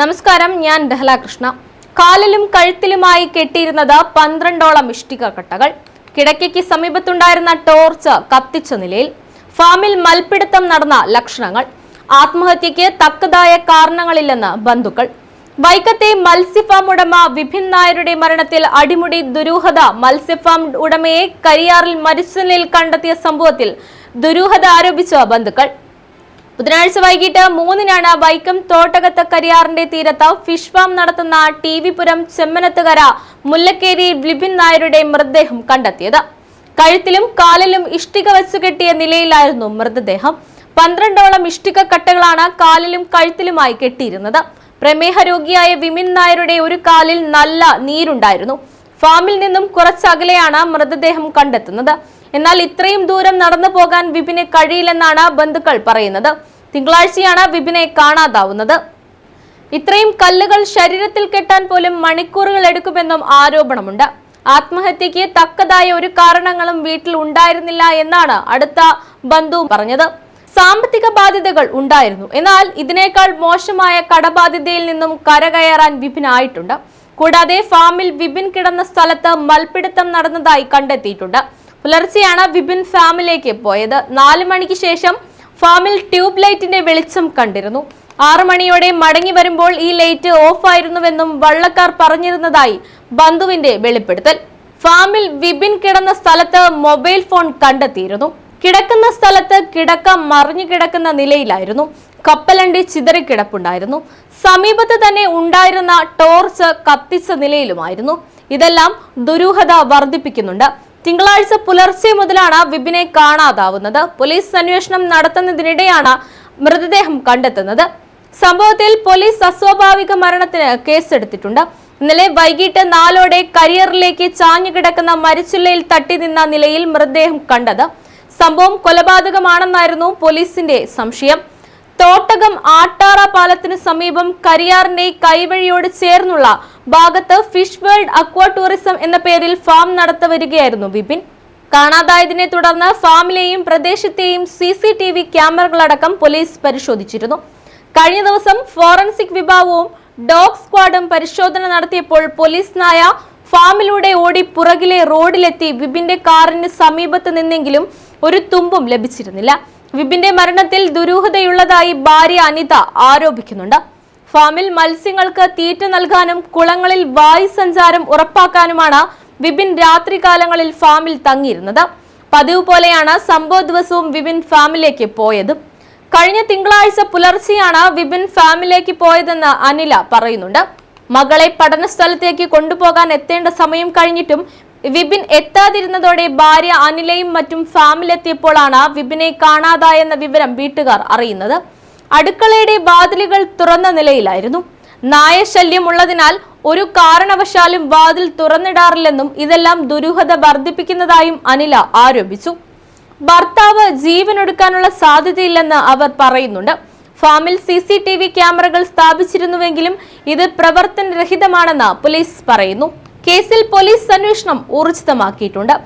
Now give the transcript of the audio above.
നമസ്കാരം ഞാൻ ഡഹല കൃഷ്ണ കാലിലും കഴുത്തിലുമായി കെട്ടിയിരുന്നത് പന്ത്രണ്ടോളം ഇഷ്ടിക കട്ടകൾ. കിടക്കയ്ക്ക് സമീപത്തുണ്ടായിരുന്ന ടോർച്ച് കത്തിച്ച നിലയിൽ ഫാമിൽ മൽപ്പിടുത്തം നടന്ന ലക്ഷണങ്ങൾ. ആത്മഹത്യക്ക് തക്കതായ കാരണങ്ങളില്ലെന്ന് ബന്ധുക്കൾ. വൈക്കത്തെ മത്സ്യഫാം ഉടമ വിപിൻ നായരുടെ മരണത്തിൽ അടിമുടി ദുരൂഹത മത്സ്യഫാം ഉടമയെ കരിയാറിൽ മരിച്ച നിലയിൽ കണ്ടെത്തിയ സംഭവത്തിൽ ദുരൂഹത ആരോപിച്ച ബന്ധുക്കൾ. ബുധനാഴ്ച വൈകിട്ട് മൂന്നിനാണ് വൈക്കം തോട്ടകത്ത് കരിയാറിന്റെ തീരത്ത് ഫിഷ് ഫാം നടത്തുന്ന ടി വി പുരം ചെമ്മനത്തുകര മുല്ലക്കേരി ലിബിൻ നായരുടെ മൃതദേഹം കണ്ടെത്തിയത്. കഴുത്തിലും കാലിലും ഇഷ്ടിക വെച്ചു കെട്ടിയ നിലയിലായിരുന്നു മൃതദേഹം. പന്ത്രണ്ടോളം ഇഷ്ടിക കട്ടകളാണ് കാലിലും കഴുത്തിലുമായി കെട്ടിയിരുന്നത്. പ്രമേഹ രോഗിയായ വിമിൻ നായരുടെ ഒരു കാലിൽ നല്ല നീരുണ്ടായിരുന്നു. ഫാമിൽ നിന്നും കുറച്ചകലെയാണ് മൃതദേഹം കണ്ടെത്തുന്നത്. എന്നാൽ ഇത്രയും ദൂരം നടന്നു പോകാൻ വിപിന് കഴിയില്ലെന്നാണ് ബന്ധുക്കൾ പറയുന്നത്. തിങ്കളാഴ്ചയാണ് വിപിനെ കാണാതാവുന്നത്. ഇത്രയും കല്ലുകൾ ശരീരത്തിൽ കെട്ടാൻ പോലും മണിക്കൂറുകൾ എടുക്കുമെന്നും ആരോപണമുണ്ട്. ആത്മഹത്യക്ക് തക്കതായ ഒരു കാരണങ്ങളും വീട്ടിൽ ഉണ്ടായിരുന്നില്ല എന്നാണ് അടുത്ത ബന്ധു പറഞ്ഞത്. സാമ്പത്തിക ബാധ്യതകൾ ഉണ്ടായിരുന്നു. എന്നാൽ ഇതിനേക്കാൾ മോശമായ കടബാധ്യതയിൽ നിന്നും കരകയറാൻ വിപിനായിട്ടുണ്ട്. കൂടാതെ ഫാമിൽ വിപിൻ കിടന്ന സ്ഥലത്ത് മൽപ്പിടുത്തം നടന്നതായി കണ്ടെത്തിയിട്ടുണ്ട്. പുലർച്ചെയാണ് വിപിൻ ഫാമിലേക്ക് പോയത്. നാല് മണിക്ക് ശേഷം ഫാമിൽ ട്യൂബ് ലൈറ്റിന്റെ വെളിച്ചം കണ്ടിരുന്നു. ആറു മണിയോടെ മടങ്ങി വരുമ്പോൾ ഈ ലൈറ്റ് ഓഫ് ആയിരുന്നുവെന്നും വള്ളക്കാർ പറഞ്ഞിരുന്നതായി ബന്ധുവിന്റെ വെളിപ്പെടുത്തൽ. ഫാമിൽ വിപിൻ കിടന്ന സ്ഥലത്ത് മൊബൈൽ ഫോൺ കണ്ടെത്തിയിരുന്നു. കിടക്കുന്ന സ്ഥലത്ത് കിടക്ക മറിഞ്ഞു കിടക്കുന്ന നിലയിലായിരുന്നു. കപ്പലണ്ടി ചിതറിക്കിടപ്പുണ്ടായിരുന്നു. സമീപത്ത് തന്നെ ഉണ്ടായിരുന്ന ടോർച്ച് കത്തിച്ച നിലയിലുമായിരുന്നു. ഇതെല്ലാം ദുരൂഹത വർദ്ധിപ്പിക്കുന്നുണ്ട്. തിങ്കളാഴ്ച പുലർച്ചെ മുതലാണ് വിപിനെ കാണാതാവുന്നത്. പോലീസ് അന്വേഷണം നടത്തുന്നതിനിടെയാണ് മൃതദേഹം കണ്ടെത്തുന്നത്. സംഭവത്തിൽ പോലീസ് അസ്വാഭാവിക മരണത്തിന് കേസെടുത്തിട്ടുണ്ട്. ഇന്നലെ വൈകിട്ട് നാലോടെ കരിയറിലേക്ക് ചാഞ്ഞു കിടക്കുന്ന മരിച്ചില്ലയിൽ തട്ടി നിന്ന നിലയിൽ മൃതദേഹം കണ്ടത്. സംഭവം കൊലപാതകമാണെന്നായിരുന്നു പോലീസിന്റെ സംശയം. തോട്ടകം ആട്ടാറ പാലത്തിന് സമീപം കരിയാറിന്റെ കൈവഴിയോട് ചേർന്നുള്ള ഭാഗത്ത് ഫിഷ് വേൾഡ് അക്വാ ടൂറിസം എന്ന പേരിൽ ഫാം നടത്തവരികയായിരുന്നു വിപിൻ. കാണാതായതിനെ തുടർന്ന് ഫാമിലെയും പ്രദേശത്തെയും സി സി ടി വി ക്യാമറകളടക്കം പോലീസ് പരിശോധിച്ചിരുന്നു. കഴിഞ്ഞ ദിവസം ഫോറൻസിക് വിഭാഗവും ഡോഗ് സ്ക്വാഡും പരിശോധന നടത്തിയപ്പോൾ പോലീസ് നായ ഫാമിലൂടെ ഓടി പുറകിലെ റോഡിലെത്തി വിപിന്റെ കാറിന് സമീപത്ത് നിന്നെങ്കിലും ഒരു തുമ്പും ലഭിച്ചിരുന്നില്ല. വിപിന്റെ മരണത്തിൽ ദുരൂഹതയുള്ളതായി ഭാര്യ അനിത ആരോപിക്കുന്നുണ്ട്. ഫാമിൽ മത്സ്യങ്ങൾക്ക് തീറ്റ നൽകാനും കുളങ്ങളിൽ വായു സഞ്ചാരം ഉറപ്പാക്കാനുമാണ് വിപിൻ രാത്രികാലങ്ങളിൽ ഫാമിൽ തങ്ങിയിരുന്നത്. പതിവ് പോലെയാണ് സംഭവ ദിവസവും വിപിൻ ഫാമിലേക്ക് പോയത്. കഴിഞ്ഞ തിങ്കളാഴ്ച പുലർച്ചെയാണ് വിപിൻ ഫാമിലേക്ക് പോയതെന്ന് അനില പറയുന്നുണ്ട്. മകളെ പഠന സ്ഥലത്തേക്ക് കൊണ്ടുപോകാൻ എത്തേണ്ട സമയം കഴിഞ്ഞിട്ടും വിപിൻ എത്താതിരുന്നതോടെ ഭാര്യ അനിലയും മറ്റും ഫാമിലെത്തിയപ്പോഴാണ് വിപിനെ കാണാതായെന്ന വിവരം വീട്ടുകാർ അറിയുന്നത്. അടുക്കളയുടെ വാതിലുകൾ തുറന്ന നിലയിലായിരുന്നു. നായശല്യം ഉള്ളതിനാൽ ഒരു കാരണവശാലും വാതിൽ തുറന്നിടാറില്ലെന്നും ഇതെല്ലാം ദുരൂഹത വർദ്ധിപ്പിക്കുന്നതായും അനില ആരോപിച്ചു. ഭർത്താവ് ജീവനൊടുക്കാനുള്ള സാധ്യതയില്ലെന്ന് അവർ പറയുന്നുണ്ട്. ഫാമിൽ സി സി ടി വി ക്യാമറകൾ സ്ഥാപിച്ചിരുന്നുവെങ്കിലും ഇത് പ്രവർത്തനരഹിതമാണെന്ന് പോലീസ് പറയുന്നു. കേസിൽ പോലീസ് അന്വേഷണം ഊർജിതമാക്കിയിട്ടുണ്ട്.